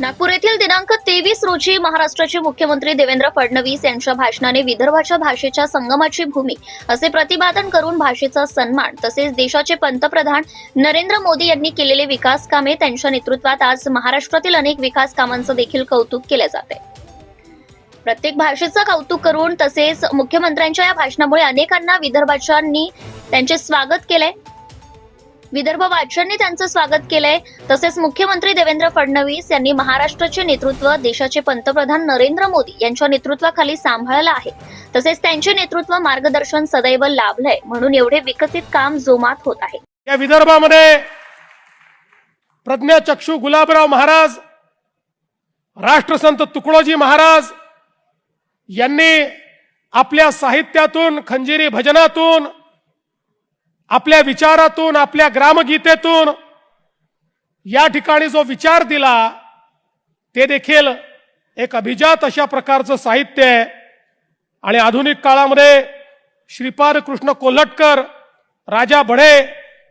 नागपूर येथील दिनांक तेवीस रोजी महाराष्ट्राचे मुख्यमंत्री देवेंद्र फडणवीस यांच्या भाषणाने विदर्भाच्या भाषेच्या संगमाची भूमी असे प्रतिपादन करून भाषेचा सन्मान तसेच देशाचे पंतप्रधान नरेंद्र मोदी यांनी केलेले विकास कामे त्यांच्या नेतृत्वात आज महाराष्ट्रातील अनेक विकास कामांचं देखील कौतुक केले जाते प्रत्येक भाषेचं कौतुक करून तसेच मुख्यमंत्र्यांच्या या भाषणामुळे अनेकांना विदर्भाच्यांनी त्यांचे स्वागत केले विदर्भ वाच्यांनी त्यांचं स्वागत केलंय. तसेच मुख्यमंत्री देवेंद्र फडणवीस यांनी महाराष्ट्राचे नेतृत्व देशाचे पंतप्रधान नरेंद्र मोदी यांच्या नेतृत्वाखाली सांभाळलं आहे. तसेच त्यांचे नेतृत्व मार्गदर्शन सदैव लाभलंय म्हणून एवढे विकसित काम जोमात होत आहे. या विदर्भामध्ये प्रज्ञाचक्षू गुलाबराव महाराज राष्ट्रसंत तुकडोजी महाराज यांनी आपल्या साहित्यातून खंजिरी भजनातून आपल्या विचारातून आपल्या ग्रामगीतेतून या ठिकाणी जो विचार दिला ते देखील एक अभिजात अशा प्रकारचं साहित्य आहे. आणि आधुनिक काळामध्ये श्रीपाद कृष्ण कोल्हटकर राजा बढे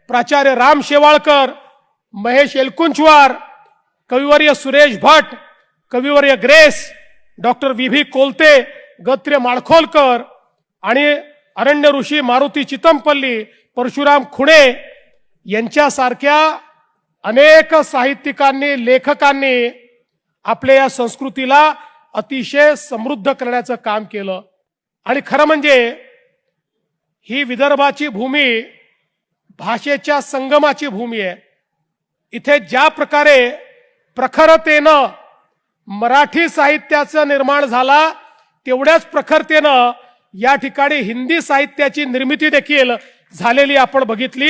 प्राचार्य राम शेवाळकर महेश एलकुंचवार कविवर्य सुरेश भट कविवर्य Grace doctor V V Kolte गत्र्य Malkholkar आणि अरण्य ऋषी मारुती चितमपल्ली परशुराम खुणे यांच्यासारख्या अनेक साहित्यिकांनी लेखकांनी आपल्या या संस्कृतीला अतिशय समृद्ध करण्याचं काम केलं. आणि खरं म्हणजे ही विदर्भाची भूमी भाषेच्या संगमाची भूमी आहे. इथे ज्या प्रकारे प्रखरतेनं मराठी साहित्याचं निर्माण झाला तेवढ्याच प्रखरतेनं या ठिकाणी हिंदी साहित्याची निर्मिती देखील झालेली आपण बघितली.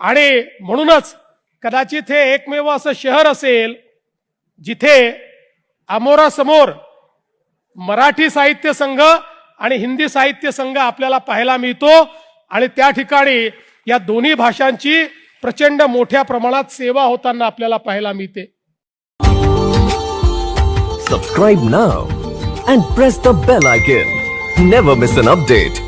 आणि म्हणूनच कदाचित हे एकमेव असं शहर असेल जिथे अमोरासमोर मराठी साहित्य संघ आणि हिंदी साहित्य संघ आपल्याला पाहायला मिळतो. आणि त्या ठिकाणी या दोन्ही भाषांची प्रचंड मोठ्या प्रमाणात सेवा होताना आपल्याला पाहायला मिळते. Subscribe now and press the bell icon never miss an update